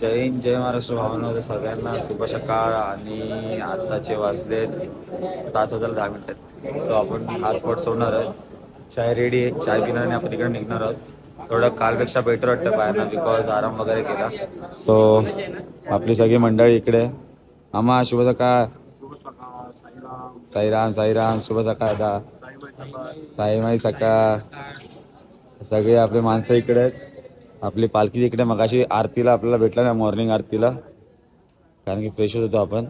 जय हिंद जय महाराष्ट्र भावना सगळ्यांना शुभ सकाळ आणि आताचे वाजले तास वाजायला दहा मिनिटात सो आपण हा स्पॉट सोडणार आहोत. चाय रेडी आहे. चाय पिण्याने आपण इकडे निघणार आहोत. थोडं कालपेक्षा बेटर वाटतं पायांना बिकॉज आराम वगैरे केला. सो आपली सगळी मंडळी इकडे. आम्हा शुभ सकाळ. साईराम साईराम शुभ सकाळ दा. साईमाई सकाळ. सगळे आपले माणसं इकडे आहेत. आपली पालखी इकडे मगाशी आरतीला आपल्याला भेटला ना मॉर्निंग आरतीला. कारण की फ्रेशच होतो आपण.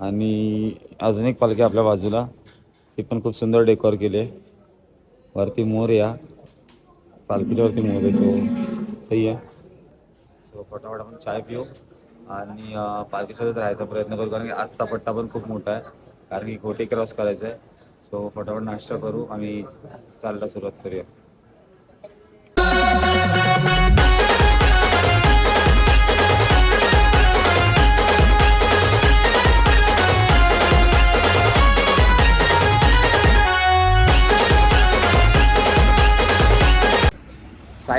आणि अजून एक पालखी आपल्या बाजूला. ती पण खूप सुंदर डेकोर केली आहे. वरती मोर या. पालखीच्या वरती मोर आहे सो सही आहे. सो फटाफट आपण चाय पिऊ. आणि पालखीसोबत राहायचा प्रयत्न करू कारण की आजचा पट्टा पण खूप मोठा आहे. कारण की घोटे क्रॉस करायचं आहे सो फटाफट नाश्ता करू आणि चालला सुरुवात करूया.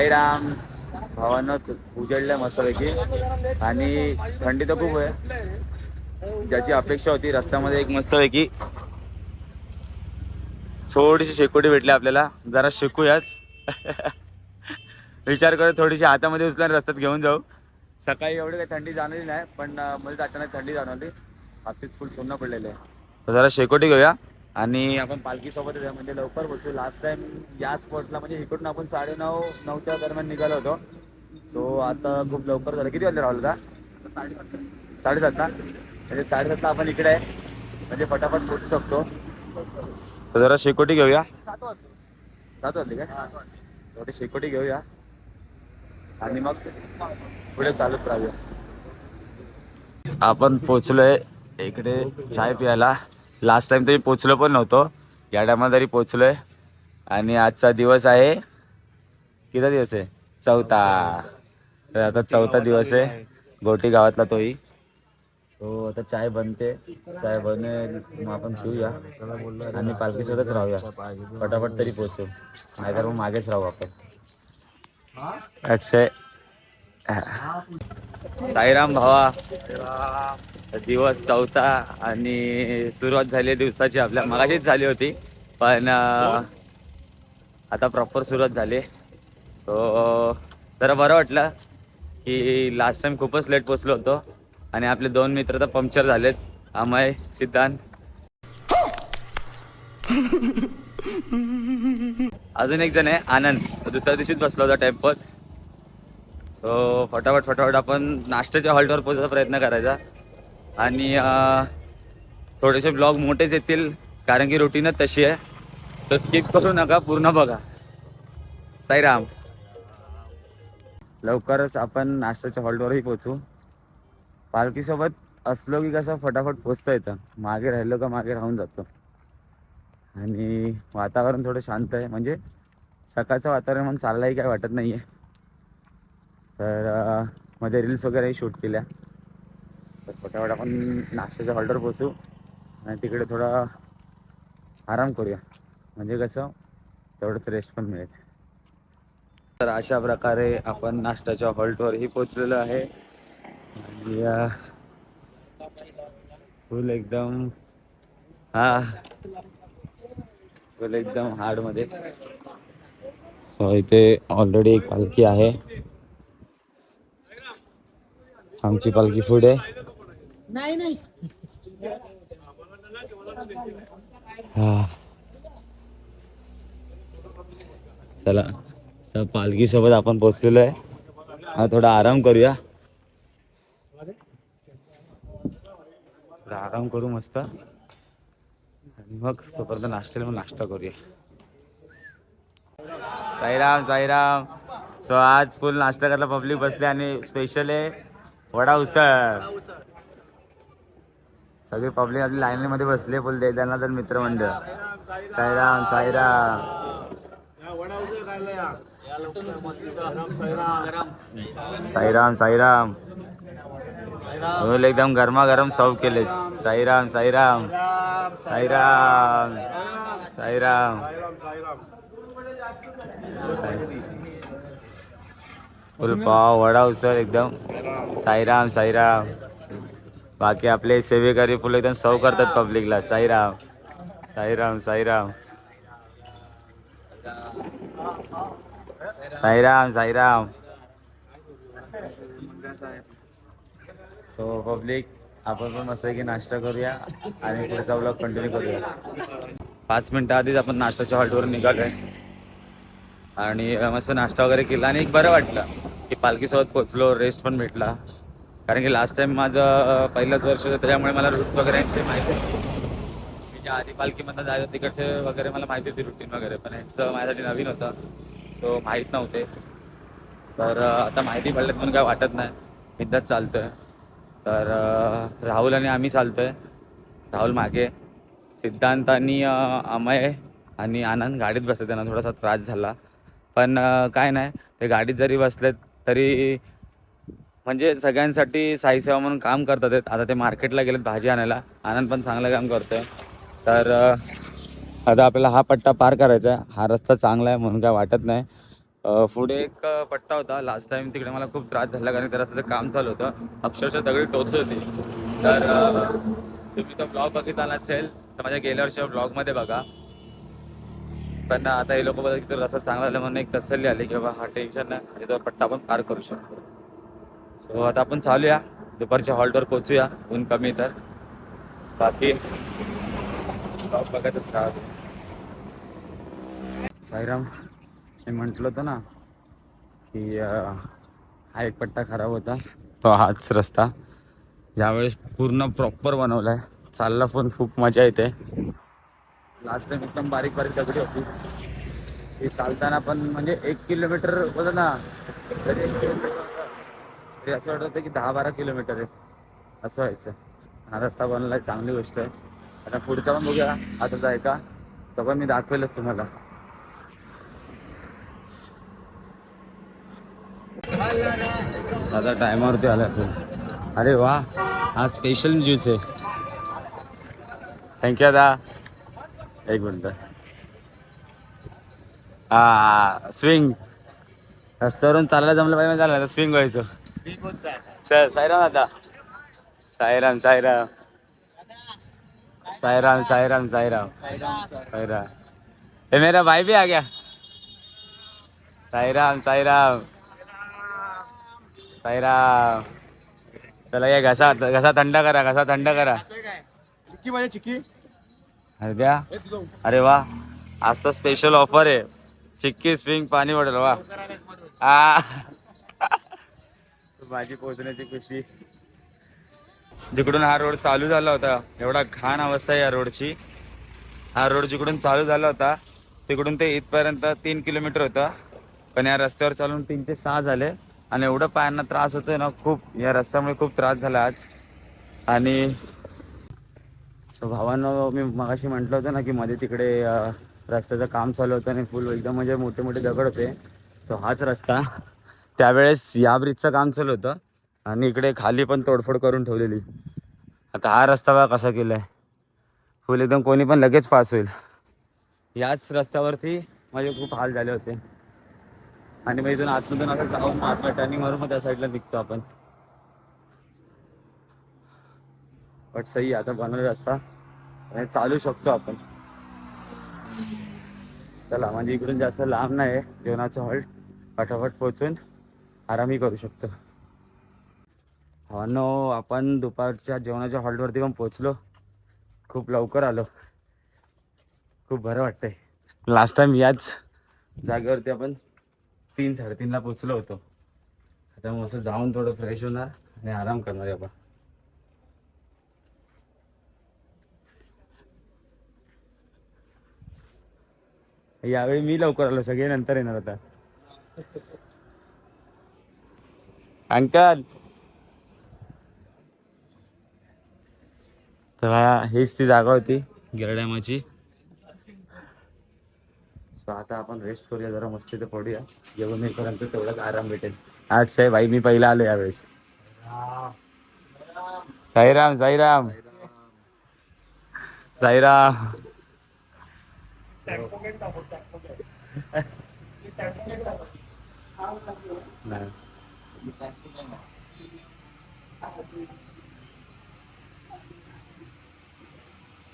साईराम भावानं उजळल्या मस्तपैकी. आणि थंडी तर खूप आहे. ज्याची अपेक्षा होती रस्त्यामध्ये एक मस्तपैकी. थोडीशी शेकोटी भेटली आपल्याला. जरा शिकूयात. विचार करत थोडीशी हातामध्ये उचलून रस्त्यात घेऊन जाऊ. सकाळी एवढी काही थंडी जाणवली नाही पण मध्ये अचानक थंडी जाणवली. हातीत फुल सोनं पडलेलं आहे. जरा शेकोटी घेऊया. आणि आपण पालखीसोबत म्हणजे लवकर पोहोचू लास्ट टाइम या स्पॉटला म्हणजे इकडून आपण साडेनऊ नऊच्या दरम्यान निघालो होतो. सो आता खूप लवकर झालं. किती वाजले राहुल का साडेसात ना म्हणजे साडेसातला आपण इकडे आहे म्हणजे पटापट पोहोचू शकतो. जरा शेकोटी घेऊया. सात वाजले काय थोडी शेकोटी घेऊया. आणि मग पुढे चालत राहूया. आपण पोचलोय इकडे चाय प्यायला. लास्ट टाइम तरी पोचलो पण नव्हतो. या टायमाला तरी पोचलो आहे आणि आजचा दिवस आहे. किती दिवस आहे? चौथा. तर आता चौथा दिवस आहे. गोटी गावातला तोही. सो आता चाय बनते. चाय बनेल मग आपण पिऊया. आणि पालखीसोबतच राहूया. पटापट तरी पोचू. नाहीतर मग मागेच राहू आपण. अक्षय. साईराम भावा. दिवस चौथा आणि सुरुवात झाली दिवसाची. आपल्या मगाशीच झाली होती पण आता प्रॉपर सुरुवात झाली. सो जरा बरं वाटलं की लास्ट टाइम खूपच लेट पोचलो होतो आणि आपले दोन मित्र तर पंक्चर झालेत अमय सिद्धांत. अजून एक जण आहे आनंद. दुसऱ्या दिवशीच बसला होता टेम्पोत सो फटाफट फटाफट आपण नाश्त्याच्या हॉल्टवर पोहोचायचा प्रयत्न करायचा. आणि थोडेसे ब्लॉग मोठेच येतील कारण की रुटीनच तशी आहे. तर स्किप करू नका पूर्ण बघा. साईराम. लवकरच आपण नाश्त्याच्या हॉल्टवरही पोचू पालखीसोबत असलो की कसं फटाफट पोचता येतं. मागे राहिलो का मागे राहून जातो. आणि वातावरण थोडं शांत आहे. म्हणजे सकाळचं वातावरण म्हणून चाललंही काय वाटत नाही आहे तर मध्ये रील्स वगैरेही शूट केल्या. तर फटाफट आपण नाश्त्याच्या ऑर्डर पोचू आणि तिकडे थोडा आराम करूया. म्हणजे कसं तेवढंच रेस्ट पण मिळेल. तर अशा प्रकारे आपण नाश्त्याच्या हॉल्टवरही पोचलेलो आहे. आणि फुल एकदम हा फुल एकदम हार्डमध्ये सो इथे ऑलरेडी एक पालखी आहे. आमची पालखी पुढे. नाही नाही. हा. चला तर पालखी सोबत आपण पोचलेलो आहे. हा थोडा आराम करूया. आराम करू मस्त. आणि मग तोपर्यंत नाश्त्याला मग नाश्ता करूया. साईराम साईराम. सो आज फुल नाश्ता करायला पब्लिक बसले आणि स्पेशल आहे. वडा उसळ. सगळे पब्लिक आपली लाईन मध्ये बसले फुल त्यांना तर मित्रमंडळ. साईराम साईराम. साईराम साईराम. फुल एकदम गरमागरम सर्व केले साईराम साईराम. साईराम. साईराम. फुल पाव वडा उसळ एकदम. साईराम साईराम. बाकी आपले सेवेकरी फुलं एकदम सव करतात पब्लिकला साईराम. साईराम साईराम. साईराम साईराम. सो पब्लिक आपण पण मस्त की नाश्ता करूया आणि पुढचा ब्लॉग कंटिन्यू करूया. पाच मिनिटं आधीच आपण नाश्त्याच्या हॉल्टवर निघालोय. आणि मस्त नाश्ता वगैरे केला आणि एक बरं वाटलं की पालखीसोबत पोचलो रेस्ट पण भेटला. कारण की लास्ट टाइम माझं पहिलंच वर्ष होतं त्याच्यामुळे मला रूट्स वगैरे माहिती मी ज्या आधी पालखीमधनं जायचं तिकडचे वगैरे मला माहिती होती रुटीन वगैरे पण यांचं माझ्यासाठी नवीन होतं सो माहीत नव्हते. तर आता माहिती पडल्यात म्हणून काय वाटत नाही. एकदाच चालतोय. तर राहुल आणि आम्ही चालतोय. राहुल मागे. सिद्धांत आणि अमय आणि आनंद गाडीत बसले त्यांना थोडासा त्रास झाला. पण काय नाही. ते गाडीत जरी बसलेत तरी म्हणजे सगळ्यांसाठी साईसेवा म्हणून काम करतात आता ते मार्केटला गेलेत भाजी आणायला. आनंद पण चांगलं काम करतोय. तर आता आपल्याला हा पट्टा पार करायचा आहे. हा रस्ता चांगला आहे म्हणून काय वाटत नाही. पुढे एक पट्टा होता. लास्ट टाइम तिकडे मला खूप त्रास झाला कारण त्या रस्त्याचं काम चालू होतं. अक्षरशः दगडी टोचत होती. तर तुम्ही तो ब्लॉग बघितला नसेल तर माझ्या गेल्या वर्षी ब्लॉगमध्ये बघा. पण आता हे लोक बघा की तर रस्ता चांगला झाला म्हणून एक तसल्ली आली की बाबा हा टेन्शन नाही. तो पट्टा आपण पार करू शकतो. सो आता आपण चालूया. दुपारच्या हॉल्टवर पोचूया ऊन कमी तर. बाकी बघतच राहतो साईराम मी म्हटलं होतं ना की हा एक पट्टा खराब होता. तो हाच रस्ता. ज्यावेळेस पूर्ण प्रॉपर बनवला आहे चालला पण खूप मजा येते. लास्ट टाइम एकदम बारीक बारीक दगडी होती. ती चालताना पण म्हणजे एक किलोमीटर होतं ना तरी एक किलोमीटर तरी असं वाटत होतं की दहा बारा किलोमीटर आहे. असं व्हायचं. हा रस्ता बनला चांगली गोष्ट आहे. आता पुढचा पण बघूया असंच आहे का? तो पण मी दाखवेलच तुम्हाला. आता टायमावरती आला आपण. अरे वा हा स्पेशल ज्यूस आहे. थँक्यू दादा. एक मिनिट. हा स्विंग रस्त्यावरून चालायला जमलं पाहिजे चालायला स्विंग व्हायचं. सर साईराम आता. साईराम साईराम. साईराम साईराम साईराम. साईराम. हे मेरा भाई भी आ गया. साईराम साईराम. साईराम. चला या घसा घसा थंड करा घसा थंड करा. चिक्की. अरे द्या. अरे वा. आज तर स्पेशल ऑफर आहे. चिक्की स्विंग पाणी बॉटल वा. आ. भाजी पोहोचण्याची खुशी. जिकडून हा रोड चालू झाला होता एवढा घाण अवस्था आहे या रोडची हा रोड जिकडून चालू झाला होता तिकडून ते इथपर्यंत तीन किलोमीटर होता. पण या रस्त्यावर चालून तीन ते सहा झाले. आणि एवढं पायांना त्रास होतोय ना खूप. या रस्त्यामुळे खूप त्रास झाला आज. आणि सो भावांना मी मगाशी म्हटलं होतं ना की मध्ये तिकडे रस्त्याचं काम चालू होतं आणि फुल एकदम म्हणजे मोठे मोठे दगड होते. तो हाच रस्ता. त्यावेळेस या ब्रिजचं काम चालू होतं आणि इकडे खाली पण तोडफोड करून ठेवलेली. आता हा रस्ता बघा कसा केला आहे फुल एकदम कोणी पण लगेच पास होईल. याच रस्त्यावरती माझे खूप हाल झाले होते. आणि मग इथून आतमधून असं जाऊन मग टर्निंग मारून मग त्या साईडला निघतो आपण. बट सही आता बनवलं रस्ता. आणि चालू शकतो आपण. चला म्हणजे इकडून जास्त लांब नाही आहे जेवणाचं हॉल्ट फटाफट पोचून आरामही करू शकतो. हो, भावांनो आपण दुपारच्या जेवणाच्या हॉल्टवरती पण पोचलो. खूप लवकर आलो. खूप बरं वाटतंय. लास्ट टाइम याच जागेवरती आपण तीन साडेतीनला पोचलो होतो. आता मग असं जाऊन थोडं फ्रेश होणार आणि आराम करणार आहे आपण. यावेळी मी लवकर आलो सगळे नंतर येणार आता. अंकल. तर हीच ती जागा होती गिरड्यामाची. सो आता आपण रेस्ट करूया जरा मस्ती तर पडूया. जेवण येईपर्यंत तेवढाच आराम भेटेल. आठ साहेब आई मी पहिला आलो यावेळेस. साईराम साईराम. साईराम.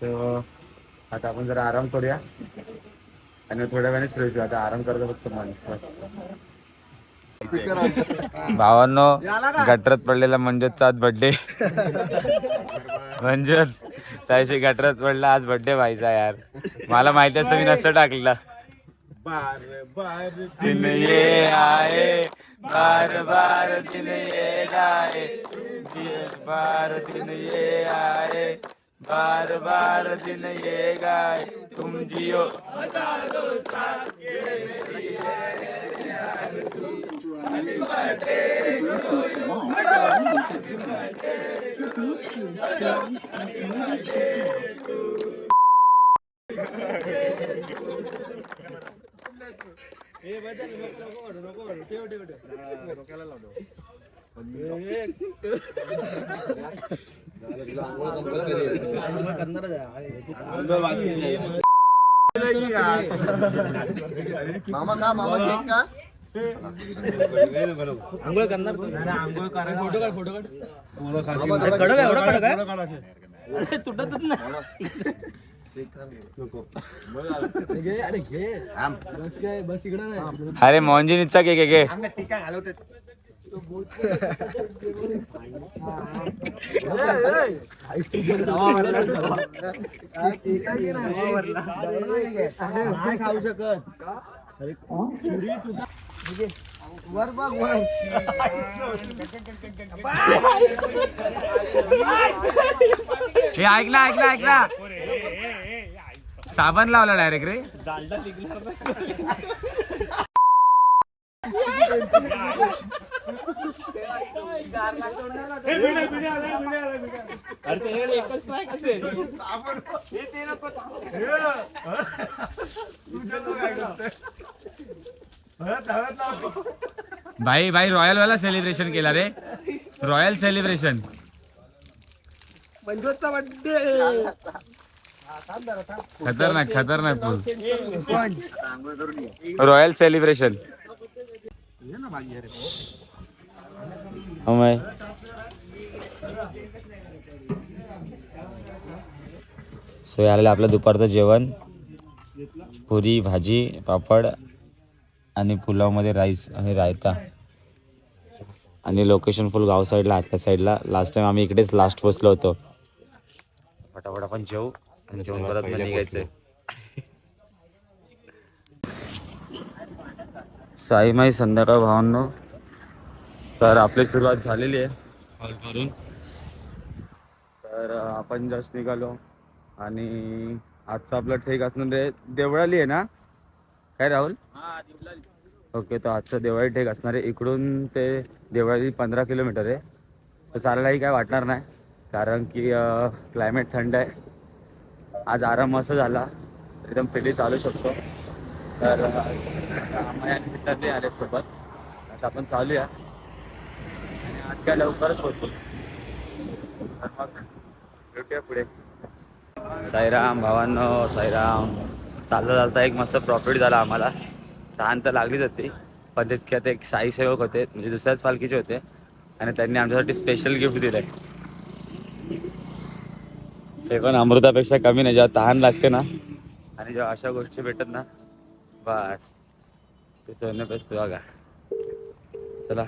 तर आता आपण जरा आराम करूया. आणि थोड्या वेळाने फ्रेश होऊ आता आराम करतो फक्त मन. बस. भावांनो गटरात पडलेला मंजूचा आज बर्थडे मंजूत. त्याशी गटरात पडला आज बर्थडे व्हायचा यार. मला माहिती असतं मी नसतं टाकलेलं बार बार दिन ये आए बार बार दिन ये जाए. बार दिन ये आए बार बार दिन ये गाए. तुम जियो। मामा का मामा केक का आंघोळ करणार? फोटो काढ फोटो काढ. कडक आहे, एवढा कडक आहे? अरे तुटतच नाही. बस इकडं नाही. केक आहे के टीका घालवते नाही खाऊ शकत. वर बघ वर. हे ऐक ना ऐक ना ऐक ना. साबण लावला डायरेक्ट रे. भाई भाई रॉयल वाला सेलिब्रेशन केला रे. रॉयल सेलिब्रेशन बर्थडे खतरनाक खतरनाक full. Royal celebration Amay. So आलेलं आपलं दुपारचं जेवण. पुरी भाजी पापड. आणि पुलावमध्ये राईस आणि रायता. आणि लोकेशन फुल गाव साईडला आतल्या साईडला लास्ट टाइम आम्ही इकडेच लास्ट पोचलो होतो. फटाफट आपण जेऊ आणि जेवण परत मग निघायचंय साईमाई संध्याकाळ भावांनो. तर आपली सुरुवात झालेली आहे. हॉल करून तर आपण जस्ट निघालो. आणि आजचं आपलं ठेक असणार आहे देवळाली आहे ना? काय राहुल? ओके तर आजचं देवळाली ठेक असणार आहे. इकडून ते देवळाली पंधरा किलोमीटर आहे. तर चालायलाही काय वाटणार नाही. कारण की क्लायमेट थंड आहे. आज आराम मस्त झाला. एकदम फ्रीली चालू शकतो. तर अमय आणि सिद्धार्थही आले सोबत. आता आपण चालूया. आणि आज काय लवकरच पोहोचू. तर मग भेटूया पुढे. साईराम भावांनो साईराम. चालता चालता एक मस्त प्रॉफिट झाला आम्हाला. तहान तर लागलीच होती. पण तितक्यात एक साई सेवक होते म्हणजे दुसऱ्याच पालखीचे होते. आणि त्यांनी आमच्यासाठी स्पेशल गिफ्ट दिलंय. ते पण अमृतापेक्षा कमी नाही जेव्हा तहान लागते ना. आणि जेव्हा अशा गोष्टी भेटत ना बस. ते सोने पे सुहागा चला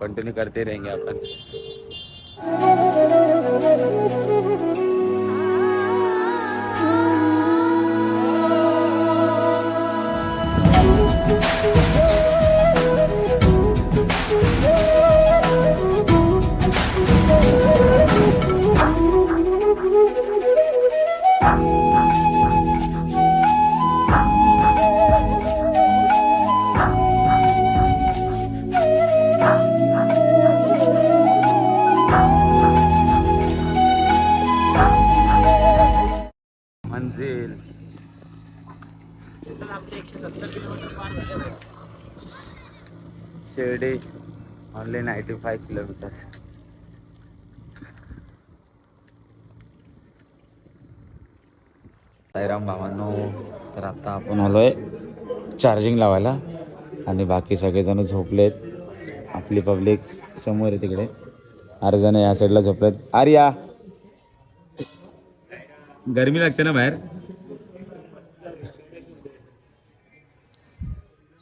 कंटिन्यू करते रहेंगे आपण. मंजिल Shirdi only ninety five kilometre Sairam बाबांनो तर आता आपण आलोय चार्जिंग लावायला आणि बाकी सगळेजण झोपलेत. आपली पब्लिक समोर आहे तिकडे. अरे जण या साईडला झोपलेत. अरे या गरमी लागते ना बाहेर.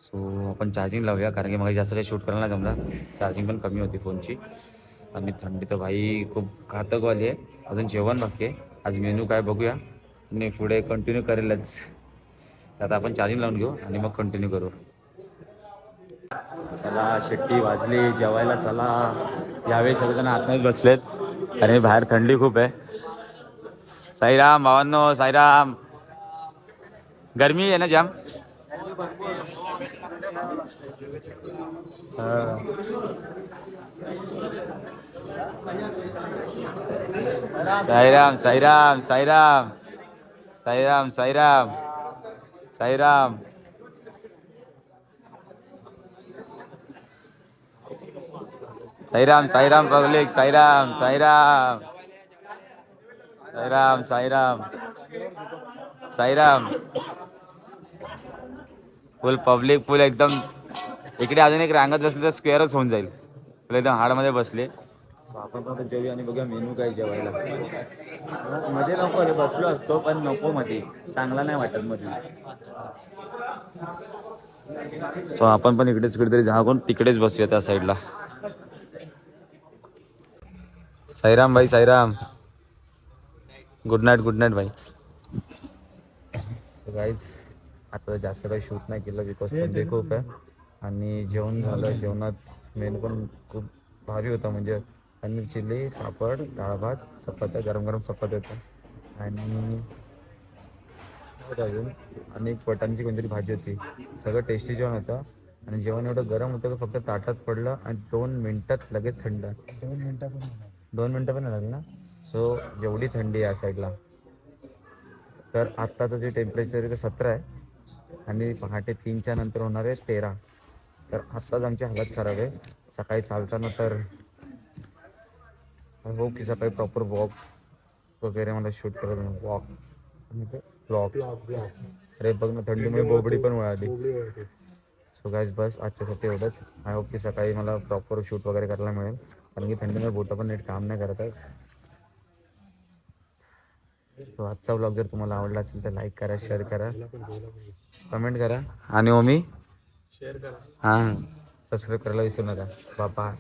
सो आपण चार्जिंग लावूया कारण की मला जास्त काही शूट करायला नाही जमला. चार्जिंग पण कमी होती फोनची आणि थंडी तर भाई खूप घातकवाली आहे. अजून जेवण बाकी आहे. आज मेनू काय बघूया. आणि पुढे कंटिन्यू करेलच. आता आपण चार्जिंग लावून घेऊ आणि मग कंटिन्यू करू. चला शेट्टी वाजली. जेवायला चला. यावेळी सगळेजण आतमध्ये बसलेत. आणि बाहेर थंडी खूप आहे. साईराम भावांनो साईराम. गर्मी आहे ना जाम? हा. Sairam Sairam Sairam. Sairam Sairam. Sairam. Sairam Sairam public Sairam Sairam. Sairam Sairam. Sairam. Full public full एकदम. इकडे अजून एक रांगत बसले तर स्क्वेअरच होऊन जाईल. फुल एकदम हाडमध्ये बसले. आपण पण आता आणि बघूया मेनू काय जेवायला. मध्ये नको रे बसलो असतो पण नको मध्ये. चांगला नाही वाटत मध्ये. सो आपण पण इकडेच कुठेतरी जागून तिकडेच बसूया त्या साईडला साईराम भाई Sairam. Good night good night भाई गाईज आता जास्त काही शूट नाही केलं बिकॉज थंडी खूप आहे. आणि जेवण झालं जेवणात मेनू पण खूप भारी होता. म्हणजे पनीर चिल्ली पापड डाळ भात चपात्या गरम गरम चपात्या होत्या. आणि होतं अजून आणि एक पटांची कोणतरी भाजी होती. सगळं टेस्टी जेवण होतं. आणि जेवण एवढं गरम होतं की फक्त ताटात पडलं आणि दोन मिनटात लगेच थंड. दोन मिनिटं पण दोन मिनटं पण लागली ना? सो जेवढी थंडी आहे या साईडला. तर आत्ताचं जे टेम्परेचर आहे ते सतरा आहे. आणि पहाटे तीनच्या नंतर होणार आहे तेरा. तर आत्ताच आमची हालत खराब आहे. सकाळी चालताना तर हो की सकाळी प्रॉपर वॉक वगैरे मला शूट करत वॉक ब्लॉक अरे बघ ना थंडीमुळे बोबडी पण मिळाली सो गायज बस आजच्यासाठी एवढंच. आय होप की सकाळी मला प्रॉपर शूट वगैरे करायला मिळेल. कारण की थंडीमुळे बोटं पण नीट काम नाही करत आहे. सो आजचा ब्लॉग जर तुम्हाला आवडला असेल तर लाईक करा शेअर करा. कमेंट करा. आणि ओमी? शेअर करा. हां. सबस्क्राईब करायला विसरू नका. बापा